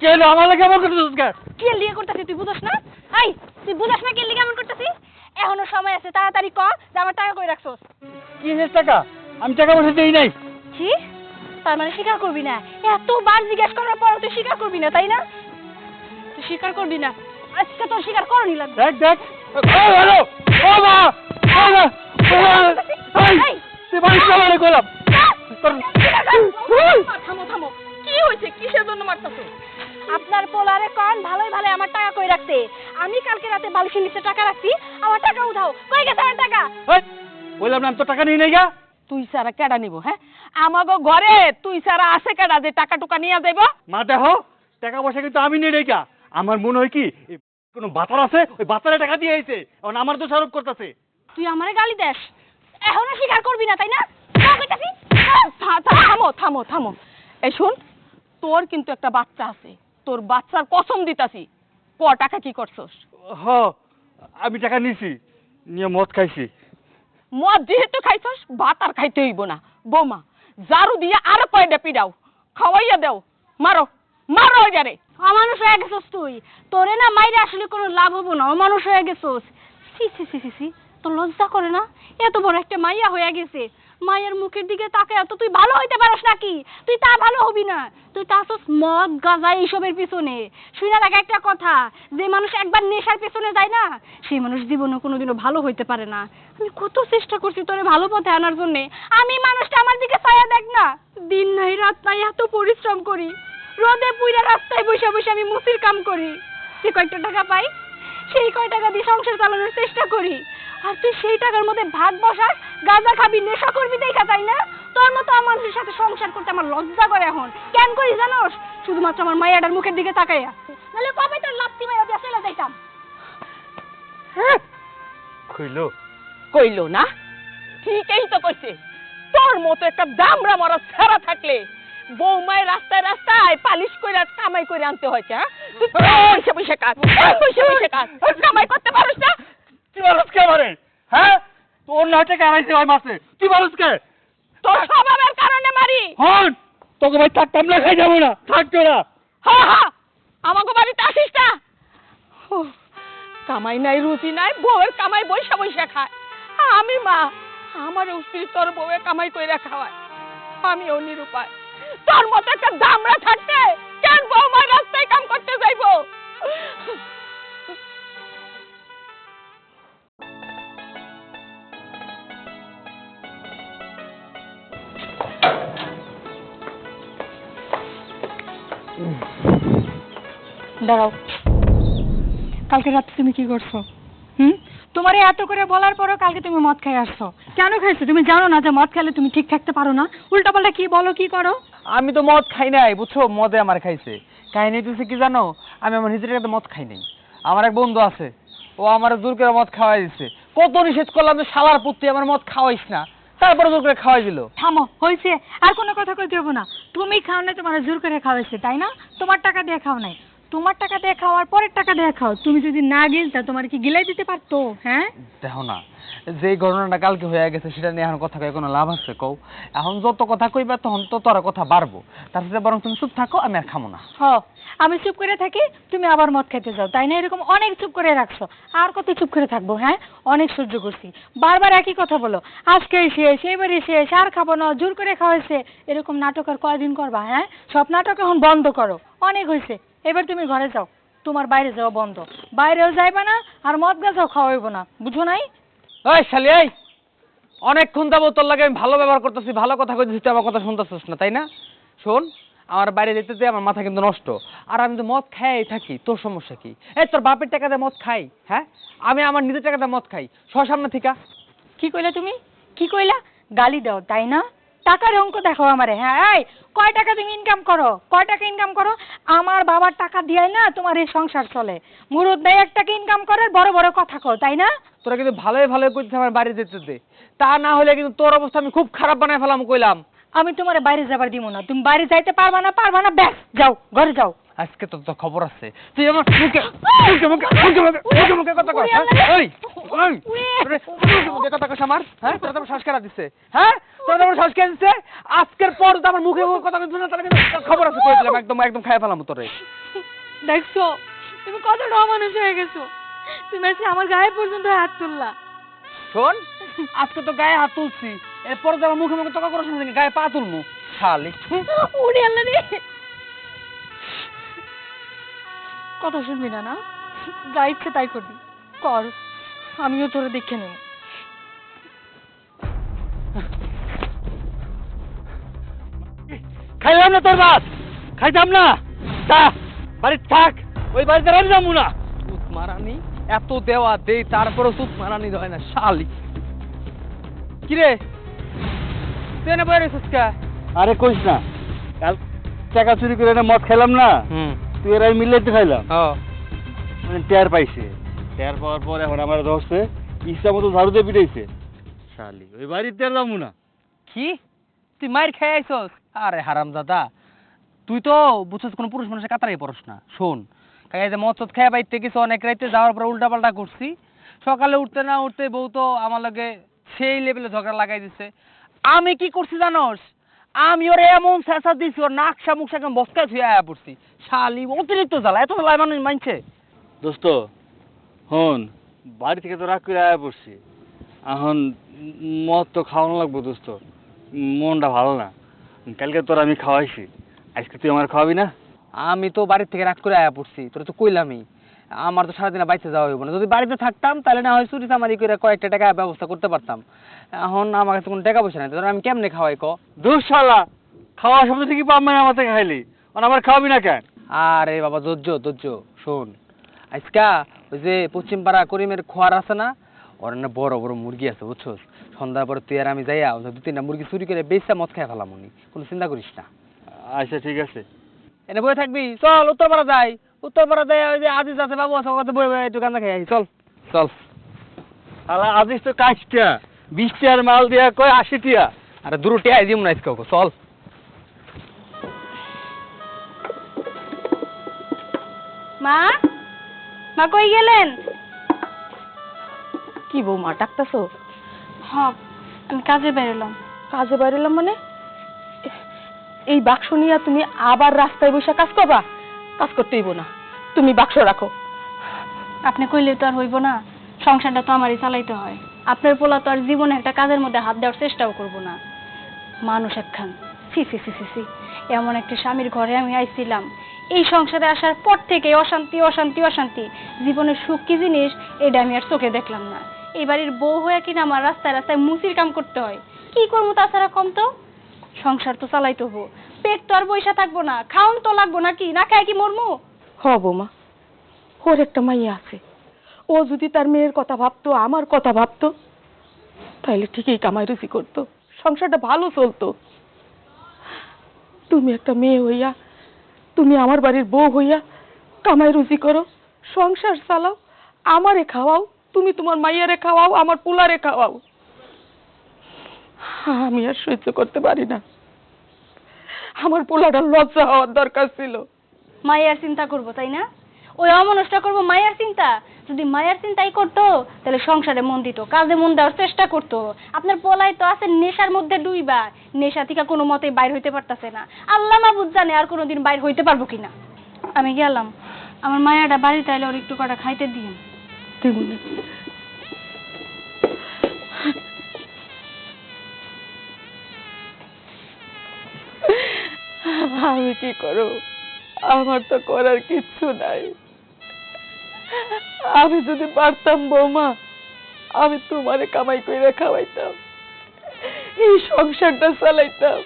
কে আমার লাগে এমন করতেছিস কে কে লিয়ে করতেছিস তুই বুঝছ না? এই তুই বুঝছ না কে লিয়ে কেমন করতেছিস এখনও সময় আছে তাড়াতাড়ি কর যে আমার টাকা কই রাখছস। কি হয়েছে টাকা? আমি টাকা পয়সা দিই নাই। কি তার মানে স্বীকার করবি না? এতবার জিজ্ঞেস করার পর তুই স্বীকার করবি না তাই না? তুই স্বীকার করবি না। আজকে তোর স্বীকার করনি লাগবে। দেখ দেখ। ও হ্যালো ও মা। ও মা। এই তুই বাড়ি চলে গোলাম থামো থামো। কি হয়েছে? কিসের জন্য মারতাছো? আপনার পোলারে কন ভালোই ভালো আমার টাকা কই রাখতে? আমি কালকে রাতে বালিশের নিচে টাকা রাখছি আমার টাকা উঠাও কই গেছে আমার টাকা? বললাম না আমি তো টাকা নিয়ে নেই গা। তুই সারা কেডা নিব হ্যাঁ? আমাগো ঘরে তুই সারা আছে কেডা যে টাকা টুকা নিয়ে যাইব? মা দেখো টাকা পয়সা কিন্তু আমি নিয়ে নেই গা। আমার মনে হয় কি কোনো বাতার আছে? ওই বাতারে টাকা দিয়ে আইছে। এখন আমার তো স্বরূপ করতেছে। তুই আমারে গালি দেস? এখনও স্বীকার করবি না তাই না? থামো থামো থামো। এই শুন তোর কিন্তু একটা বাচ্চা আছে। তোর বাচ্চার কসম দিতাছি। ক টাকা কি করছস? হ আমি টাকা নিছি নিয়ে মদ খাইছি। মদ যেহেতু খাইছস ভাত আর খাইতে হইব না। বৌমা জারু দিয়ে আর কয়টা পিডাও খাওয়াইয়া দেও। মারো মারো যারে অমানুষ হয়ে গেছস তুই। তোরে না মাইরে আসলে কোনো লাভ হব না। অমানুষ হয়ে গেছস। সি সি সি সি তোর লজ্জা করে না? এত বড় একটা মাইয়া হয়ে গেছে। মায়ের মুখের দিকে তাকে এত তুই ভালো হইতে পারস নাকি? তুই তা ভালো হবি না। তুই তা আসস মদ, গাঁজা এইসবের পিছনে। শুনে লাগে একটা কথা, যে মানুষ একবার নেশার পেছনে যায় না, সেই মানুষ জীবনে কোনোদিনও ভালো হইতে পারে না। আমি কত চেষ্টা করছি তোরে ভালো পথে আনার জন্যে। আমি মানুষটা আমার দিকে ছায়া দেখ না। দিন নাই, রাত নাই, এত পরিশ্রম করি। রোদে পুইরা রাস্তায় বসে বসে আমি মুসির কাম করি। যে কয়টা টাকা পাই, সেই কয় টাকা দিয়ে সংসার চালানোর চেষ্টা করি। আর তুই সেই টাকার মধ্যে ভাগ বসাস গাঁজা খাবি নেশা করবি দেখা তাই না? তোর মতো আমার মানুষের সাথে সংসার করতে আমার লজ্জা করে এখন। কেন করি জানোস? শুধুমাত্র আমার মায়াটার মুখের দিকে তাকাইয়া। নাহলে কবে তোর লাত্তি মাইয়া দিয়ে চলে যাইতাম? কইলো? কইলো না? ঠিকই তো কইছে। তোর মতো একটা দামরা মরা ছাড়া থাকলে বৌমায় রাস্তায় রাস্তায় পালিশ কইরা কামাই করে আনতে হয়েছে হ্যাঁ? তুই বসে বসে কাজ বসে বসে কাজ কামাই করতে পারিস না? তুই মানুষ কে মারে হ্যাঁ? তোর না টাকা আড়াইছে ভাই মাসে। তুই মানুষ কে তোর স্বভাবের কারণে মারি। হন তোকে ভাই থাকতাম না খাই যাব না থাকতো না হা হা আমাকে বাড়িতে আসিস না। কামাই নাই রুচি নাই বউয়ের কামাই বৈশা বৈশা খায়। আমি মা আমার স্ত্রী তোর বউয়ের কামাই কইরা খাওয়ায়। আমিও নিরুপায়। তোর মতো একটা দামড়া থাকতে কেন বৌমা রাস্তায় কাম করতে যাইবো? দাঁড়াও। কালকে রাতে তুমি কি করছ? হুম? তোমারে এত করে বলার পরও কালকে তুমি মদ খাই আসছো। কেন খাইছো? তুমি জানো না যে মদ খেলে তুমি ঠিক থাকতে পারো না। উল্টা পাল্টা কি বলো কি করো? আমি তো মদ খাই নাই বুঝছ? মদে আমার খাইছে। কাহিনী হইতেছে কি জানো? আমি আমার নিজের কাছে মদ খাই নাই। আমার এক বন্ধু আছে ও আমার জোর করে মদ খাওয়াই দিছে। কত নিষেধ করলাম যে শালার পুত্তি আমার মদ খাওয়াইস না। তারপরে জোর করে খাওয়াই দিল। থামো হয়েছে আর কোনো কথা কইতে হবে না। তুমি খাও না তোমার জোর করে খাওয়াইছে তাই না? তোমার টাকা দিয়ে খাও নাই। তোমার টাকা দিয়ে খাও আর পরের টাকা দিয়ে খাও তুমি যদি না গিলতা, তোমার কি গিলাই দিতে পারতো? হ্যাঁ? দেখো না যে ঘটনাটা কালকে হয়ে গেছে, সেটা নিয়ে এখন কথা কয়ে কোনো লাভ আছে? কও। এখন যত কথা কইবা তখন তত আর কথা বাড়বো। তার সাথে বরং তুমি চুপ থাকো, আমি আর খামো না। হ, আমি চুপ করে থাকি, তুমি আবার মদ খেতে যাও। তাই না? এরকম অনেক চুপ করে রাখছো। আর কত চুপ করে থাকব হ্যাঁ? অনেক সহ্য করছি। বারবার একই কথা বলো, আজকে শেষ এবারে শেষ আর খাব না, জোর করে খাওয়াইছে। এরকম নাটক আর কয়দিন করবা হ্যাঁ? সব নাটক এখন বন্ধ করো। অনেক হয়েছে এবার তুমি ঘরে যাও। তোমার বাইরে যাওয়া বন্ধ। বাইরেও যাইবা না, আর মদ গাছও খাওয়াইবো না। বুঝো নাই? ওই শালি, এই! অনেকক্ষণ যাব তোর লাগে আমি ভালো ব্যবহার করতেছি, ভালো কথা কইতেছি তুই আমার কথা শুনতেছিস না, তাই না? শোন, আমার বাইরে যেতে যেতে আমার মাথা কিন্তু নষ্ট। আর আমি তো মদ খাই থাকি, তোর সমস্যা কি? এই, তোর বাপের টাকা দিয়ে মদ খাই হ্যাঁ? আমি আমার নিজের টাকা দিয়ে মদ খাই সব সামনে থিকা। কি কইলা তুমি? কি কইলা? গালি দাও, তাই না? টাকার অঙ্ক দেখো আমারে হ্যাঁ এই কয় টাকা তুমি ইনকাম করো? কয় টাকা ইনকাম করো? আমার বাবার টাকা দিয়াই না তোমার এই সংসার চলে। মুরুদ দেয় এক টাকা ইনকাম করে? বড় বড় কথা কও তাই না? তোরা কিন্তু ভালোই ভালোই করছিস আমার বাড়ি যেতে দে। তা না হলে কিন্তু তোর অবস্থা আমি খুব খারাপ বানায় ফেলাম কইলাম। আমি তোমার বাইরে যাবার দিব না। তুমি বাইরে যাইতে পারবা না পারবা না ব্যাস যাও ঘরে যাও। আজকে তো তোর খবর আছে। তুই আমার মুখে মুখে মুখে মুখে মুখে মুখে মুখে কথা কস হ্যাঁ? এই এই মুখে মুখে কথা কস আমার হ্যাঁ? তোর তো শ্বাস কেটে হ্যাঁ? তোর তো শ্বাস কেটে আজকের পর তো আমার মুখে মুখে কথা কইছিস না তাহলে খবর আছে কই দিলাম একদম একদম খাই ফেলাম তোরে। দেখছ তুমি কতটা অমানুষ হয়ে গেছো। তুমি আজকে আমার গায়ে পর্যন্ত হাত তুললা। শোন আজকে তো গায়ে হাত তুলছি এরপর তো আমার মুখে মুখে কথা করার সঙ্গে গায়ে পা তুলমু। শালি। উড়ে আল্লাহ রে। কথা শুনবি না না? যা ইচ্ছে তাই করবি। কর আমিও তোরে দেখে নেব। খাইলাম না তোর ভাত? খাইতাম না? তা বাড়ি থাক ওই বাড়িতে রান যাব না। সুত মারানি এত দেওয়া দেই তারপরে সুত মারানি হয় না শালি। কিরে? তুই না বই রেছিস আরে কইস না কাল টাকা চুরি করে এনে মদ খেলাম না? হুম। তুই এর আমি মিলাইতে খাইলাম মানে টের পাইছে। টের পাওয়ার পর এখন আমার ধরছে ইচ্ছা মতো ঝাড়ু দিয়ে পিটাইছে। শালি ওই বাড়িতে আর যাব না। কি? তুই মায়ের খেয়ে আইছস? আরে হারাম দাদা তুই তো বুঝছিস কোনো পুরুষ মানুষের কাতারাই পড়স না। শোন কাকা যে মদ টদ খেয়ে বাইতে গেছে অনেক রাইতে যাওয়ার পর উল্টা পাল্টা করছি। সকালে উঠতে না উঠতে বউ তো আমার লগে সেই লেভেলে ঝগড়া লাগাই দিছে। আমি কি করছি জানোস? আমি ওর এমন শেষা দিছি ওর নাকশা মুখশা কেমন বসকায় ছুঁয়ে আয়া পড়ছি। শালি অতিরিক্ত জ্বালা এত জ্বালায় মানুষ মানছে। দোস্ত হন বাড়ি থেকে তো রাগ করে আয়া পড়ছি। এখন মদ তো খাওয়ানো লাগবো দোস্ত। মনটা ভালো না। কালকে তোর আমি খাওয়াইছি। আজকে তুই আমার খাওয়াবি না? আমি তো বাড়ির থেকে রাগ করে আয়া পড়ছি তোর তো কইলামই। আমার তো সারাদিন বাইতে যাওয়া হইব না। যদি বাড়িতে থাকতাম তাহলে না হয় চুরি চামারি করে কয়েকটা টাকা ব্যবস্থা করতে পারতাম। এখন আমার কাছে কোনো টাকা পয়সা নাই তোর আমি কেমনে খাওয়াই ক? দুঃশালা খাওয়া শব্দ থেকে পাম মানে আমার থেকে খাইলি। আমার খাওয়াবি না কেন? আরে বাবা ধৈর্য ধৈর্য শোন। আজকা ওই যে পশ্চিম পাড়া করিমের খোয়ার আছে না ওর না বড় বড় মুরগি আছে বুঝছস? সন্ধ্যার পরে তুই আর আমি যাইয়া ওই দু তিনটা মুরগি চুরি করে বেচা মদ খাই ফেলাম উনি। কোনো চিন্তা করিস না। আচ্ছা ঠিক আছে। এনে বয়ে থাকবি। চল উত্তরপাড়া যাই। উত্তরপাড়া যাই ওই যে আজিজ আছে বাবু আছে ওখানে বয়ে একটু গান্দা খাই চল। চল। আলা আজিস তো কাজটা। বিশ টাকার মাল দিয়া কয় আশি টিয়া আরে দূর টিয়াই দিম না আজকে চল। মা? মা কই গেলেন? কি বৌমা ডাকতেছো? হ আমি কাজে বেরোলাম। কাজে বাইরেলাম মানে? এই বাক্স নিয়ে তুমি আবার রাস্তায় বসে কাজ করবা? কাজ করতে হইব না। তুমি বাক্স রাখো। আপনি কইলে তো আর হইব না। সংসারটা তো আমারই চালাইতে হয়। আপনার পোলা তো আর জীবনে একটা কাজের মধ্যে হাত দেওয়ার চেষ্টাও করব না। মানুষ একখান। সি সি সি সি সি এমন একটা স্বামীর ঘরে আমি আইছিলাম। এই সংসারে আসার পর থেকে অশান্তি অশান্তি অশান্তি। জীবনের সুখ কি জিনিস? এটা আমি আর চোখে দেখলাম না। এই বাড়ির বউ হয়ে কিনা আমার রাস্তায় রাস্তায় মুসির কাম করতে হয়। কি করব তাছাড়া কম তো? সংসার তো চালাইতে হব পেট তো আর বৈশা থাকব না। খাওন তো লাগবো নাকি? না খায় কি মরমু? হ বৌমা, ওর একটা মাইয়া আছে। ও যদি তার মেয়ের কথা ভাবতো, আমার কথা ভাবতো তাহলে ঠিকই কামাই রুচি করতো। সংসারটা ভালো চলতো। তুমি একটা মেয়ে হইয়া তুমি আমার বাড়ির বউ হইয়া কামাই রুজি করো, সংসার চালাও, আমারে খাওয়াও, তুমি তোমার মাইয়ারে খাওয়াও, আমার পুলারে খাওয়াও। আমি আর সহ্য করতে পারি না। আমার পোলাটা লজ্জা হওয়ার দরকার ছিল। মাইয়ার চিন্তা করব, তাই না? ওই অমানুষটা করব মায়ের চিন্তা। যদি মায়ের চিন্তাই করতো, তাহলে সংসারে মন দিত, কাজে মন দেওয়ার চেষ্টা করতো। আপনার পোলাই তো আছে নেশার মধ্যে ডুইবা। নেশা থেকে কোনো মতে বাইর হইতে পারতাছে না। আল্লাহ মাবুদ জানে আর কোনোদিন বাইর হইতে পারব কিনা। আমি গেলাম। আমার মায়াটা বাড়িতে আইলে ওর একটু কটা খাইতে দিন আমি কি করব? আমার তো করার কিচ্ছু নাই। আমি যদি পারতাম, বৌমা, আমি তোমারে কামাই করে খাওয়াইতাম, এই সংসারটা চালাইতাম।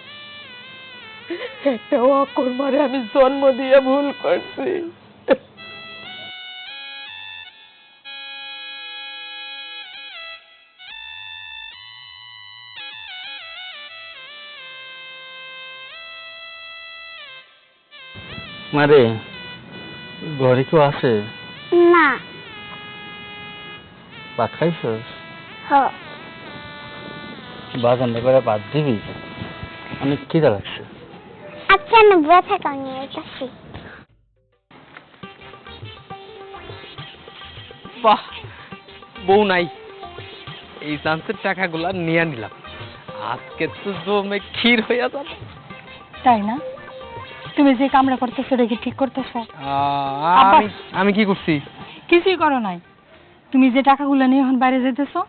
একটা অকর্মারে আমি জন্ম দিয়ে ভুল করছি। মারে, ঘরে কেউ আছে? ভাত দিবি? আচ্ছা বাহ বউ নাই। এই চান্সের টাকাগুলা নিয়ে নিলাম। আজকে তো জমে ক্ষীর হইয়া যাবে। তাই না? তুমি যে কামড়া করতেছো এটা কি ঠিক করতেছো? আমি আমি কি করছি? কিছুই করো নাই। তুমি যে টাকাগুলো নিয়ে এখন বাইরে যেতেছো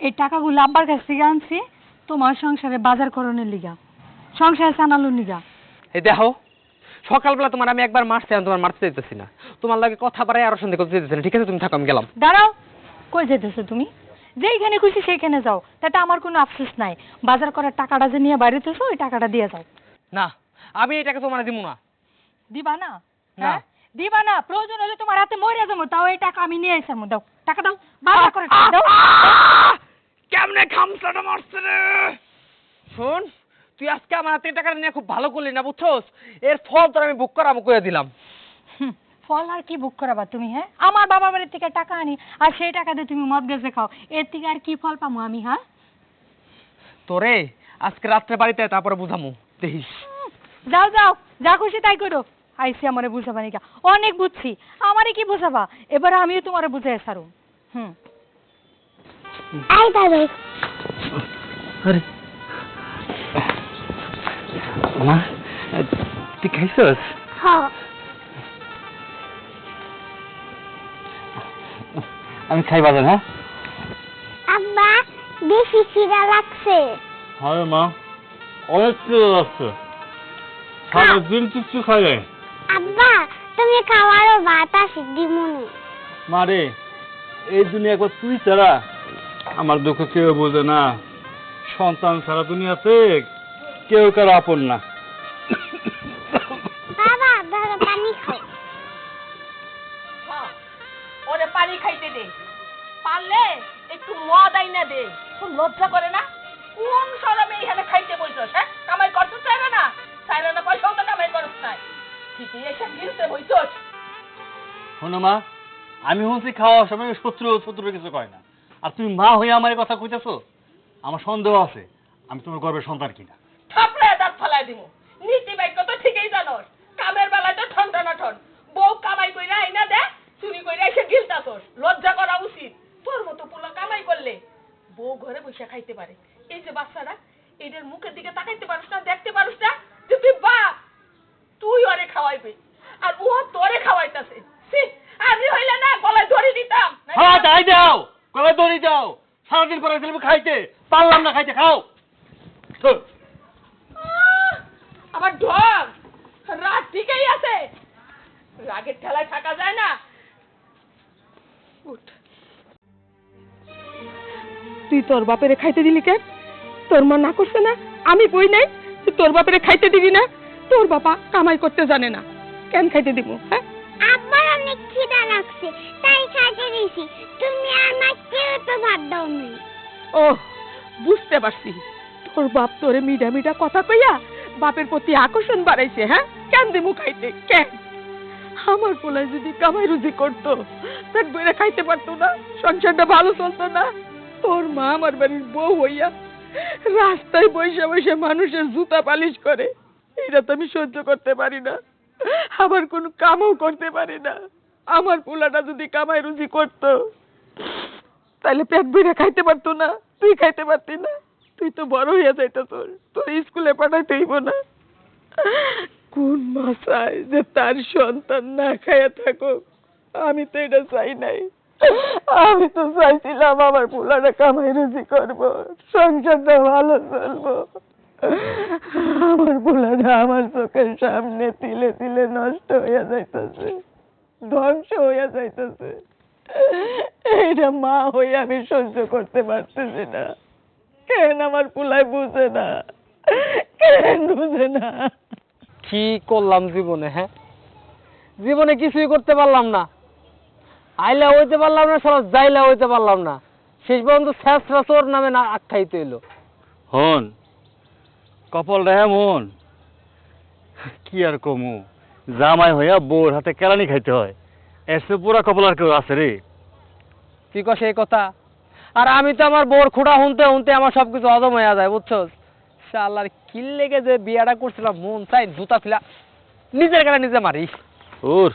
এই টাকাগুলো আব্বার কাছ থেকে আনছি তোমার সংসারে বাজার করণের লিগা সংসারে চানালুর লিগা। এই দেখো সকালবেলা তোমার আমি একবার মারছি আমি তোমার মারতে দিতেছি না। তোমার লাগে কথা বাড়াই আরও সন্ধে করতে দিতেছি না ঠিক আছে? তুমি থাকো আমি গেলাম। দাঁড়াও কই যেতেছো তুমি? যেইখানে খুশি সেইখানে যাও তাতে আমার কোনো আফসোস নাই। বাজার করার টাকাটা যে নিয়ে বাইরে যেতেছো ওই টাকাটা দিয়ে যাও। না আমি এই টাকা তোমার দিব না। দিবা না। হ্যাঁ? দিবা না। প্রয়োজন হলে তোমার হাতে মরে যাব তাও এই টাকা আমি নিয়ে এসে দাও। টাকা দাও বাজার করে দাও। কেমনে খামসাটা মারছে রে? শোন তুই আজকে আমার হাতে টাকাটা নিয়ে খুব ভালো করলি না বুঝছস? এর ফল তোর আমি বুক করাবো করে দিলাম। ফল আর কি বুক করাবা তুমি হ্যাঁ? আমার বাবা বাড়ির থেকে টাকা আনি আর সেই টাকা দিয়ে তুমি মদ গেছে খাও। এর থেকে আর কি ফল পামো আমি হ্যাঁ? তোরে আজকে রাত্রে বাড়িতে তারপরে বুঝামু। দেখিস। যাও যাও যা খুশি তাই করো। আইসি আমারে বুঝাবা নিকা? অনেক বুঝছি। আমারে কি বুঝাবা? এবারে আমিও তোমারে বুঝাই সারু হুম। আই দাদু আরে। মা তুই খাইছস? হ আমি খাই বাজার হ্যাঁ? আব্বা বেশি খিদা লাগছে। হ্যাঁ মা অনেক ছিল আসছে সারাদিন কিছু খাই যায়। আব্বা তুমি খাওয়ারও ভাত আছে দিমুনি মা রে এই দুনিয়া একবার তুই ছাড়া। আমার দুঃখ কেউ বোঝে না। সন্তান ছাড়া দুনিয়াতে কেউ কারও আপন না। বাবা ধরো পানি খাও ওরে পানি খাইতে দে। পারলে একটু মদ আইনা দে। তোর লজ্জা করে না? কোন সরমে এখানে খাইতে বইছস হ্যাঁ? কামাই করতে চাইরে না? চাইরে না পয়সাও তো কামাই করছ নাই। ঠিকই এসে গিলতে বইছস মা আমি শুনছি খাওয়ার সময় শত্রু শত্রু কিছু কয় না। আর তুমি মা হয়ে আমার কথা কইতেছো? আমার সন্দেহ আছে আমি তোমার গর্বের সন্তান কিনা। থাপড়ে দাঁত ফালাই দিমু। নীতি বাক্য তো ঠিকই জানোস। কামের বেলায় তো ঠন ঠন ঠন। বউ কামাই কইরা আইনা দে চুরি কইরা এসে গিলতাছস লজ্জা করা উচিত। তোর মতো পোলা কামাই করলে বউ ঘরে বসে খাইতে পারে। এই যে বাচ্চারা এদের মুখের দিকে তাকাইতে পারুস না দেখতে পারুস না যে তুই বাপ তুই ওরে খাওয়াইবি আর ও তোরে খাওয়াইতাছে আমি হইলে না গলায় ধরে দিতাম। হ্যাঁ তাই দড়ি যাও সারাদিন খাইতে পারলাম না খাইতে খাও। আমার ঢং রাত ঠিকই আছে। রাগের ঠেলায় থাকা যায় না। উঠ। তুই তোর বাপেরে খাইতে দিলি কেন তোর মা না করছে না? আমি বই নাই? তোর বাপেরে খাইতে দিবি না? তোর বাবা কামাই করতে জানে না। কেন খাইতে দিব হ্যাঁ? আব্বার অনেক খিদা লাগছে তাই খাইতে দিছি। তুমি আমার কেউ তো ভাত দাও নি ও বুঝতে পারছি। তোর বাপ তোরে মিডা মিডা কথা কইয়া বাপের প্রতি আকর্ষণ বাড়াইছে হ্যাঁ? কেন দিমু খাইতে? কেন? আমার পোলায় যদি কামাই রুজি করতো পেট বইরা খাইতে পারতো না সংসারটা ভালো চলতো না। তোর মা আমার বাড়ির বউ হইয়া রাস্তায় বসে বসে মানুষের জুতা পালিশ করে। এটা তো আমি সহ্য করতে পারি না। আবার কোনো কামও করতে পারি না। আমার পোলাটা যদি কামাই রুজি করতো, তাহলে পেট ভরে খাইতে পারতো না, তুই খাইতে পারতি না। তুই তো বড় হয়ে যাইতো তোর। তোর স্কুলে পাঠাইতে হইব না। কোন মাসায় যে তার সন্তান না খাইয়া থাকুক? আমি তো এটা চাই নাই। আমি তো চাইছিলাম আমার পোলাটা কামাই রুজি করব, সংসারটা ভালো চলবো। আমার পোলাটা আমার চোখের সামনে তিলে তিলে নষ্ট হইয়া যাইতেছে, ধ্বংস হইয়া যাইতেছে। এইটা মা হয়ে আমি সহ্য করতে পারতেছি না। কেন আমার পুলাই বুঝে না? কেন বুঝে না? কি করলাম জীবনে হ্যাঁ? জীবনে কিছুই করতে পারলাম না। আইলা হইতে পারলাম না সারা যাইলা হইতে পারলাম না। শেষ পর্যন্ত শেষরা চোর নামে না আখ্যায়িত এলো হন কপাল রেহা মন। কি আর কমু জামাই হইয়া বউর হাতে কেরানি খাইতে হয়। এসে পুরা কপাল আর কেউ আছে রে। তুই কস এই কথা? আর আমি তো আমার বোর খুঁড়া হুনতে হুনতে আমার সবকিছু হজম হয়ে যায় বুঝছ আল্লাহর কিল লেগে যে বিয়াটা করছিলাম মন চাই জুতা ফিলা নিজের গালে নিজে মারি। ওর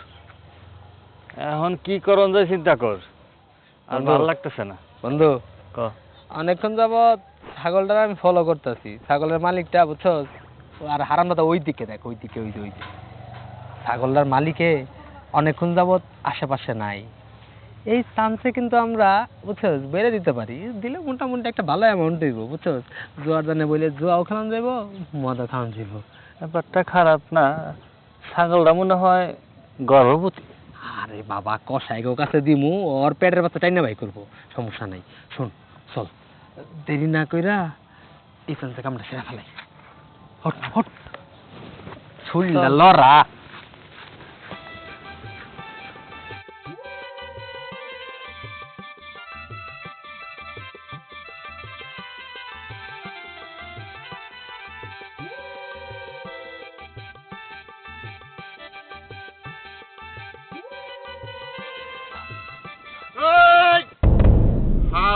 এখন কি করন যায় চিন্তা কর। আর। ভালো লাগতেছে না। বন্ধু। ক। অনেকক্ষণ যাবৎ ছাগলটা আমি ফলো করতেছি। ছাগলের মালিকটা বুঝছ আর হারামদাদা ওই দিকে দেখ ওই দিকে ওই যে ওই ছাগলটার মালিকে অনেকক্ষণ যাবৎ আশেপাশে নাই। এই চান্সে কিন্তু আমরা বুঝছ বেড়ে দিতে পারি। দিলে মোটামুটি একটা ভালো অ্যামাউন্ট দিব বুঝছ জোয়ার জানে বলে জোয়াও খাওয়ান যাব মদা খাওয়ান যাব ব্যাপারটা খারাপ না। ছাগলটা মনে হয় গর্ভবতী। আরে বাবা কষাই গো কাছে দিমু ওর পেটের বাচ্চা টাইনা ভাই করব সমস্যা নাই। শোন চল। দেরি না কইরা এই থেকে আমরা সেরা ফেলাই। হট হট। শুনলা লড়া।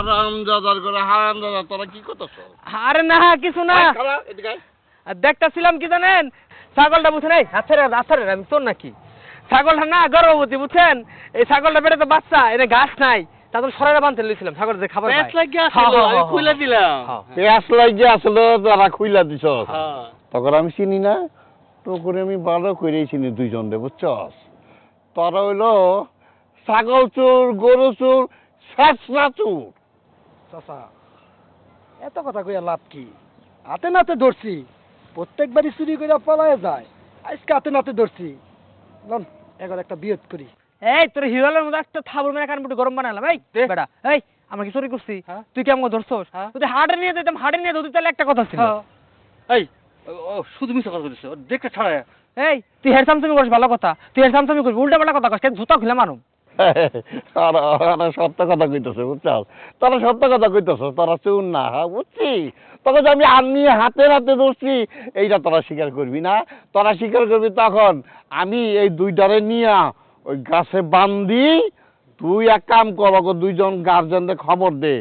হারাম দাদার করে হারাম দাদা তোরা কি করতেছ? আরে না কিছু না। আর কি জানেন? ছাগলটা বুঝছেন এই হাত ছেড়ে আমি তোর নাকি? ছাগলটা না গর্ভবতী বুঝছেন এই ছাগলটা পেটে তো বাচ্চা এনে ঘাস নাই। বানতে লইছিলাম ছাগল যে খাবার প্যাঁচ লাগিয়ে আসলো, আমি দিলাম। পেঁয়াজ লাগিয়ে আসলে তারা খুইলা দিছ। হ্যাঁ। তখন আমি চিনি না তো করে আমি ভালো করেই চিনি দুইজন রে বুঝছস? তোরা হইল ছাগল চোর গরু চোর শেষরা চোর। চাচা। এত কথা কইয়া লাভ কি? হাতে নাতে ধরছি প্রত্যেকবারই চুরি করে পলায় যায় আজকে হাতে নাতে ধরছি। লন এবার একটা বিয়োগ করি। এই তোর হিরোলের মধ্যে একটা থাবুর মেরে কানপুটি গরম বানালাম এই বেটা এই আমরা কি চুরি করছি? হ্যাঁ। তুই কি আমাকে ধরছস? তুই হাটে নিয়ে যেতাম হাটে নিয়ে ধরতি তাহলে একটা কথা ছিল। এই ও- শুধু মিথ্যা কথা বলতেছে ও দেখতে ছাড়া এই তুই হেড সামসামি করিস ভালো কথা। তুই হেড সামসামি করিস উল্টা পাল্টা কথা কস জুতা খুলে মারুম? সত্য কথা কইতেছে তোরা সত্য কথা কইতেছ, তোরা চুর না হ্যাঁ বুঝছি? আমি আর্মি হাতে হাতে ধরছি, এইটা তোরা স্বীকার করবি না? তোরা স্বীকার করবি তখন আমি এই দুইটারে নিয়া ওই গাছে বান্ধি তুই এক কাম কর দুইজন গার্জেনদের খবর দে।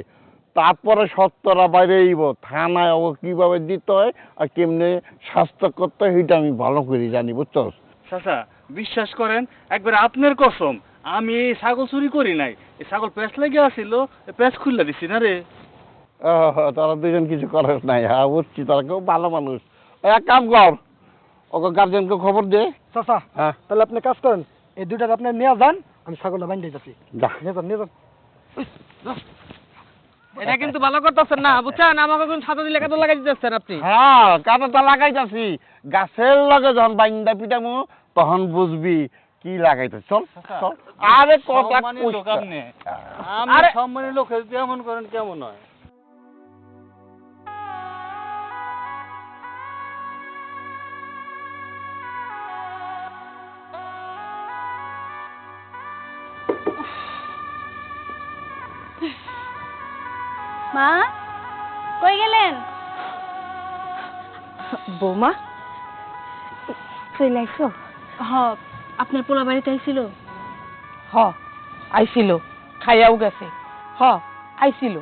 তারপরে সত্যরা বাইরে আইব, থানায় ওকে কীভাবে দিতে হয় আর কেমনে স্বাস্থ্য করতে হয়, এটা আমি ভালো করে জানি, বুঝছস? চাচা, বিশ্বাস করেন, একবার আপনার কসম আমি এই ছাগল চুরি করি নাই। এই ছাগল প্যাঁচ লেগে আসিল প্যাঁচ খুললা দিছি না রে। আহ, তারা দুজন কিছু করার নাই। হ্যাঁ বুঝছি তারা কেউ ভালো মানুষ। এক কাম কর ওকে গার্জেনকে খবর দে। চাচা হ্যাঁ। তাহলে আপনি কাজ করেন এই দুইটার আপনি নিয়ে যান আমি ছাগলটা বান্ধে যাচ্ছি। যা। নিয়ে যান নিয়ে যান। এটা কিন্তু ভালো করতেছেন না বুঝছেন? আমাকে কিন্তু ছাতা দিলে কত লাগাই দিতেছেন আপনি। হ্যাঁ কাঁটাটা লাগাইতাছি গাছের লগে যখন বাইন্দা পিটামু তখন বুঝবি কি লাগাইতে চল চল। আরে কথা লোক আপনি। আমি সম্মানী লোক যদি এমন করেন কেমন হয়? মা কই গেলেন? বৌমা চলে আইসো হ আপনার পোলা বাড়িতে আইছিল? হ আইছিল। খাইয়াও গেছে। হ আইছিল।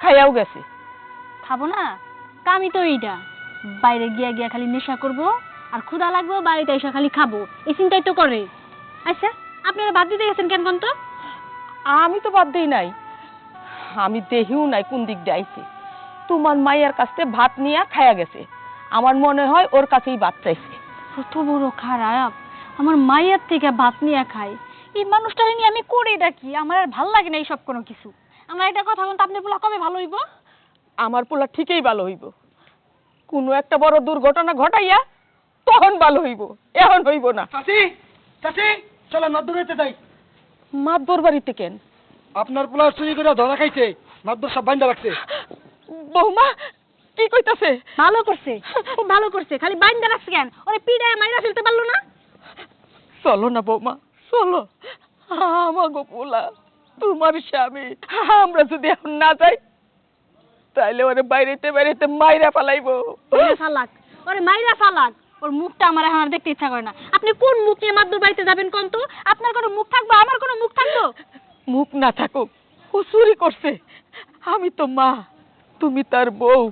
খাইয়াও গেছে। খাব না? কামি তো এইটা বাইরে গিয়া গিয়া খালি নেশা করব আর ক্ষুধা লাগবো বাড়িতে এসে খালি খাব। এই চিন্তাই তো করে। আচ্ছা আপনারা বাদ দিতে গেছেন কেন কোন তো আমি তো বাদ দিই নাই। আমি দেহিও নাই কোন দিক দিয়ে আইছে। তোমার মায়ের কাছে ভাত নিয়ে খাইয়া গেছে। আমার মনে হয় ওর কাছেই ভাত চাইছে। কত বড় খারাপ। আমার মায়ের থেকে ভাত নিয়ে খাই। এই মানুষটারে নিয়ে আমি করে ডাকি আমার আর ভালো লাগে না এইসব কোনো কিছু। আমার একটা কথা বলতে আপনার পোলা কবে ভালো হইব? আমার পোলা ঠিকই ভালো হইব। কোনো একটা বড় দুর্ঘটনা ঘটাইয়া তখন ভালো হইব এখন হইব না। চাচি চাচি চলো নদ্দুর হইতে যাই। মাতবর বাড়িতে কেন? আপনার পোলা চুরি করে ধরা খাইছে নদ্দুর সব বান্ধা রাখছে বৌমা কি কইতাছে? ভালো করছে খুব ভালো করছে খালি বাইন্দা রাখছে কেন? ওরে পিড়ায় মাইরা ফেলতে পারল না? চলো না বৌমা চলো। আমাগো পোলা তোমার স্বামী আমরা যদি এখন না যাই তাইলে ওরে বাইরেতে বাইরেতে মাইরা মাইরা ফালাক ওরে মাইরা ফালাক। ওর মুখটা আমার এখন দেখতে ইচ্ছা করে না। আপনি কোন মুখ নিয়ে মাদুর বাড়িতে যাবেন কোন তো আপনার কোনো মুখ থাকবে আমার কোনো মুখ থাকব? মুখ না থাকুক ও চুরি করছে। আমি তো মা তুমি তার বউ।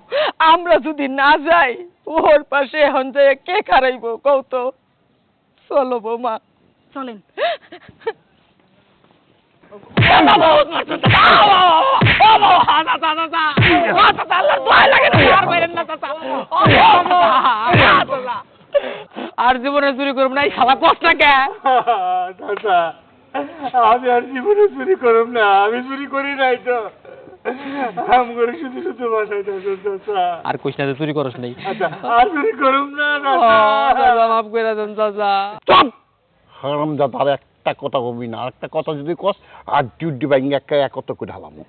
আমরা যদি না যাই ওর পাশে এখন যে কে খারাইবো কও তো? চলো বৌমা চলেন আর জীবনে চুরি করব না এই শালা কষ্ট কে আমি আর জীবনে চুরি করব না আমি চুরি করি নাই তো আম শুধু শুধু বাসায় থাকুন চাচা আর কইস না যে চুরি করস নাই। আচ্ছা আর চুরি না চাচা চাচা মাফ করে দেন চাচা। চুপ! হারামজাদা আর একটা কথা কবি না আর একটা কথা যদি কস আর ডিউটি ব্যাঙ্গে একটা একত্র করে হালামো।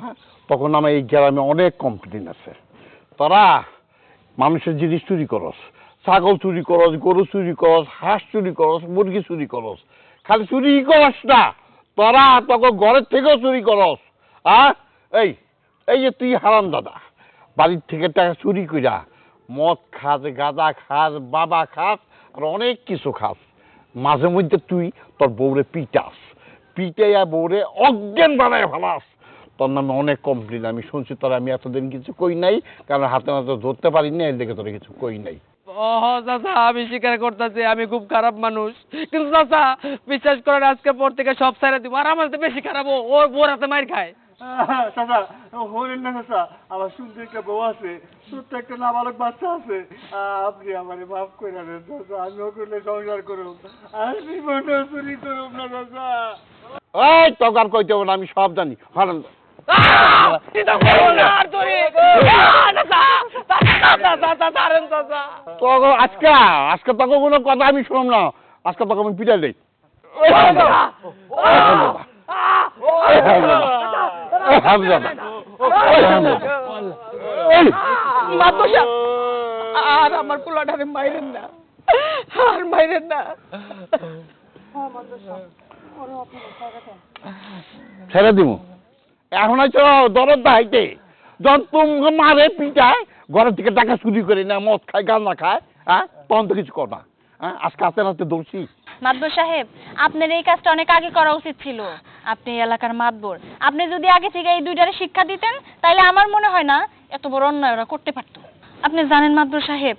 হ্যাঁ? তখন আমার এই গ্রামে অনেক কমপ্লেন আছে। তোরা মানুষের জিনিস চুরি করস ছাগল চুরি করস গরু চুরি করস হাঁস চুরি করস মুরগি চুরি করস। খালি চুরি করস না তোরা তখন ঘরের থেকেও চুরি করস হ্যাঁ? এই এই যে তুই হারাম দাদা, বাড়ির থেকে টাকা চুরি কইরা মদ খাস গাঁজা খাস, বাবা খাস, আর অনেক কিছু খাস। মাঝে মধ্যে তুই তোর বউরে পিটাস। পিটাইয়া বউরে অজ্ঞান বানায় ফেলাস। তোর নামে অনেক কমপ্লেন আমি শুনছি তোর আমি এতদিন কিছু কই নাই, কারণ হাতে হাতে ধরতে পারিনি এর দেখে তোর কিছু কই নাই। ও চাচা, আমি স্বীকার করতেছি, আমি খুব খারাপ মানুষ। কিন্তু চাচা, বিশ্বাস করেন, আজকে পর থেকে সব সাইরা দিব, আর আমার বেশি খারাপ, ও ওর বোর হাতে মার খায়। চাচা হলেন না চাচা আমার শুনতে একটা বউ আছে ছোট্ট একটা নাবালক বাচ্চা আছে। আপনি আমারে মাফ করে দেন চাচা আমিও করলে সংসার করুন আর জীবনে চুরি করুন না চাচা। এই তোকে আর কইতে হবে আমি সব জানি। আজকে আজকে তোকে কোনো কথা আমি শুনলাম না। আজকে তোকে আমি পিটাই দেই। আর আমার পোলাটারে মাইরেন না আর মাইরেন না ছেড়ে দিব এখন হয়তো দরদ দাইতে যখন তুমি মারে পিটায়, ঘরের থেকে টাকা চুরি করে না মদ খায় গাঁজা খায় হ্যাঁ? তখন তো কিছু কর না হ্যাঁ? আজকে হাতে হাতে দৌড়ছি মাতবর সাহেব, আপনার এই কাজটা অনেক আগে করা উচিত ছিল। আপনি এলাকার মাতবর। আপনি যদি আগে থেকে এই দুইটারে শিক্ষা দিতেন তাহলে আমার মনে হয় না এত বড় অন্যায় ওরা করতে পারতো। আপনি জানেন মাতবর সাহেব,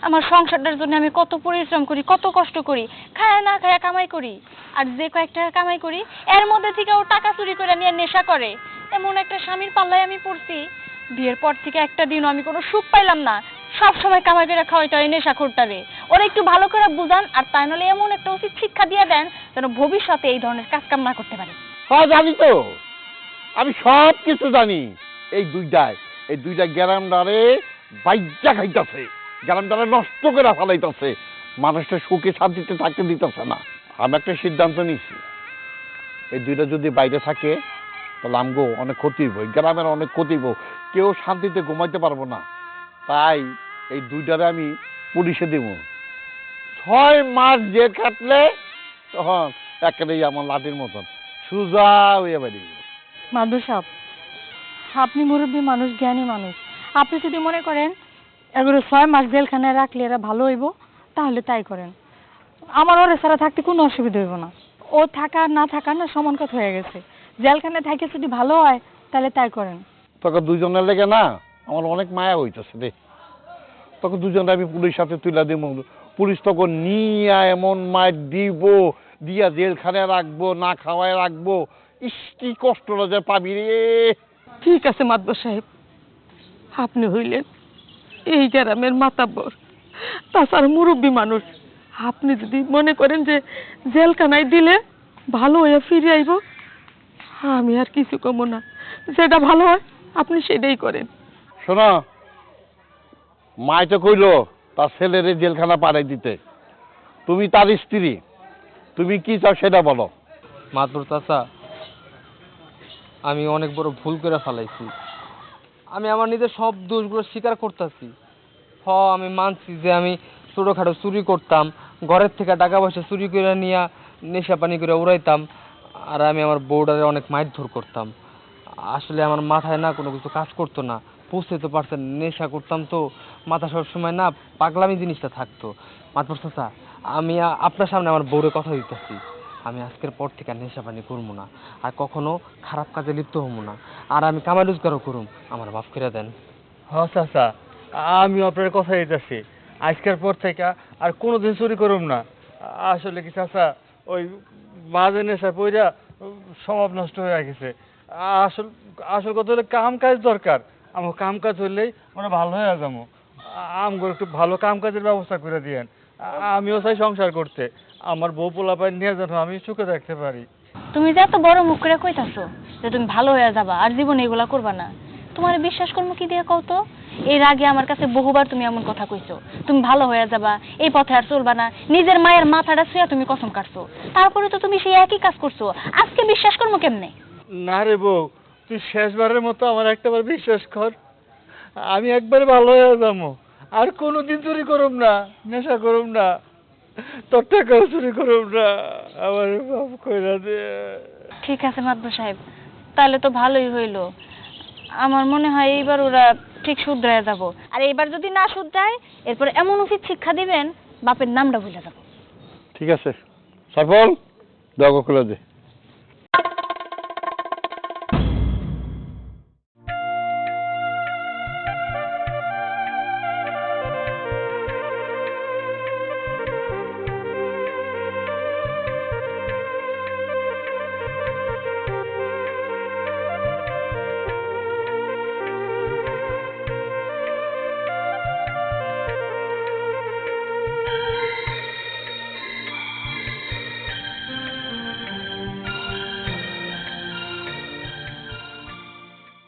আমার সংসারটার জন্য আমি কত পরিশ্রম করি, কত কষ্ট করি, খায় না খায়া কামাই করি। আর যে কয়েক টাকা কামাই করি, এর মধ্যে থেকে ও টাকা চুরি করে নিয়ে নেশা করে। এমন একটা স্বামীর পাল্লায় আমি পড়ছি। বিয়ের পর থেকে একটা দিনও আমি কোনো সুখ পাইলাম না। সব সময় কামাই করে খাওয়াইতে হয় নেশা খোরটারে। ওরা একটু ভালো করে বুঝান, আর তাই নাহলে এমন একটা উচিত শিক্ষা দিয়ে দেন যেন ভবিষ্যতে এই ধরনের কাজ কাম না করতে পারে। হ্যাঁ জানি তো। আমি সব কিছু জানি। এই দুইটায়, এই দুইটা গ্যারামডারে বাইজা খাইতেছে। গ্যারামডারে নষ্ট করে ফেলাইতেছে। মানুষটা সুখে শান্তিতে থাকতে দিতেছে না। আমি একটা সিদ্ধান্ত নিয়েছি এই দুইটা যদি বাইরে থাকে, তাহলে আমগো অনেক ক্ষতি হইব। গ্রামের অনেক ক্ষতি হইব। কেউ শান্তিতে ঘুমাইতে পারব না। তাই এই দুইটারে আমি পুলিশে দেব। ছয় মাস জেল কাটলে তখন একেবারেই আমার লাঠির মতন। সুজা হয়ে বেরিয়ে গেল। মাধু সাহেব আপনি মুরব্বী মানুষ জ্ঞানী মানুষ। আপনি যদি মনে করেন এগুলো ছয় মাস জেলখানায় রাখলে এরা ভালো হইব তাহলে তাই করেন। আমার ওরে ছাড়া থাকতে কোনো অসুবিধা হইব না। ও থাকা না থাকা না সমান কথা হয়ে গেছে। জেলখানায় থাকে যদি ভালো হয় তাহলে তাই করেন। তোকে দুজনের লেগে না আমার অনেক মায়া হইতেছে রে তোকে দুজনে আমি পুলিশ সাথে তুলে দিব পুলিশ তখন নিয়ে এমন মায়ের দিব, দিয়া জেলখানে রাখব, না খাওয়ায় রাখব। ইস, কি কষ্টটা যে পাবি রে। ঠিক আছে, মাতবর সাহেব। আপনি হইলেন এই গ্রামের মাতাব্বর, তাছাড়া মুরব্বী মানুষ। আপনি যদি মনে করেন যে জেলখানায় দিলে ভালো হয়ে ফিরে আইব, আমি আর কিছু কমো না। যেটা ভালো হয়, আপনি সেটাই করেন। শোনো মায় তো কইলো তার ছেলেরে জেলখানা পাঠাই দিতে। তুমি তার স্ত্রী, তুমি কি চাও সেটা বলো। মাতবর চাচা, আমি অনেক বড় ভুল করে ফেলাইছি। আমি আমার নিজের সব দোষগুলো স্বীকার করতেছি। হ, আমি মানছি যে আমি ছোটোখাটো চুরি করতাম, ঘরের থেকে টাকা পয়সা চুরি করে নিয়ে নেশা পানি করে উড়াইতাম, আর আমি আমার বউডারে অনেক মাইট মারধর করতাম। আসলে আমার মাথায় না কোনো কিছু কাজ করতো না। বুঝতে তো পারছেন নেশা করতাম তো, মাথা সবসময় না পাগলামি জিনিসটা থাকতো। মাতবর আমি আপনার সামনে আমার বউরে কথা দিতেছি। আমি আজকের পর থেকে আর নেশা পানি করব না। আর কখনো খারাপ কাজে লিপ্ত হব না। আর আমি কামাই রোজগারও করুম। আমার মাফ করে দেন। হ্যাঁ চাচা আমি আপনার কথা দিতেছি। আজকের পর থেকে আর কোনোদিন চুরি করুম না। আসলে কি, চাচা, ওই মাঝে নেশা পইরা স্বভাব নষ্ট হয়ে গেছে। আসল আসল কথা হলে কাম কাজ দরকার। আমার কাম কাজ হইলেই আমরা ভালো হয়ে যাব। আমগো একটু ভালো কাম কাজের ব্যবস্থা করে দিয়েন। আমিও চাই সংসার করতে। আমার বউ পোলাপাই নিয়ে যেন আমি সুখে থাকতে পারি। তুমি যে এত বড় মুখ করে কইতাছো যে তুমি ভালো হয়ে যাবা আর জীবনে এগুলা করবা না। তোমার বিশ্বাস করব কি দিয়ে কও তো? এর আগে আমার কাছে বহুবার তুমি এমন কথা কইছো। তুমি ভালো হয়ে যাবা এই পথে আর চলবা না। নিজের মায়ের মাথাটা ছুঁয়া তুমি কসম কাটছো। তারপরে তো তুমি সেই একই কাজ করছ। আজকে বিশ্বাস করব কেমনে? না রে বউ তুই শেষবারের মতো আমার একটাবার বিশ্বাস কর আমি একবারে ভালো হয়ে যাব। আর কোনোদিন চুরি করুম না নেশা করুম না তোর টাকাও চুরি করুম না আমার বাপ কইরা দে। ঠিক আছে মাদবর সাহেব তাহলে তো ভালোই হইল। আমার মনে হয় এইবার ওরা ঠিক শুধরায় যাব। আর এইবার যদি না শুধরায় এরপর এমন উচিত শিক্ষা দিবেন বাপের নামটা ভুলে যাব। ঠিক আছে। সাইফল দোয়া খুলে দে।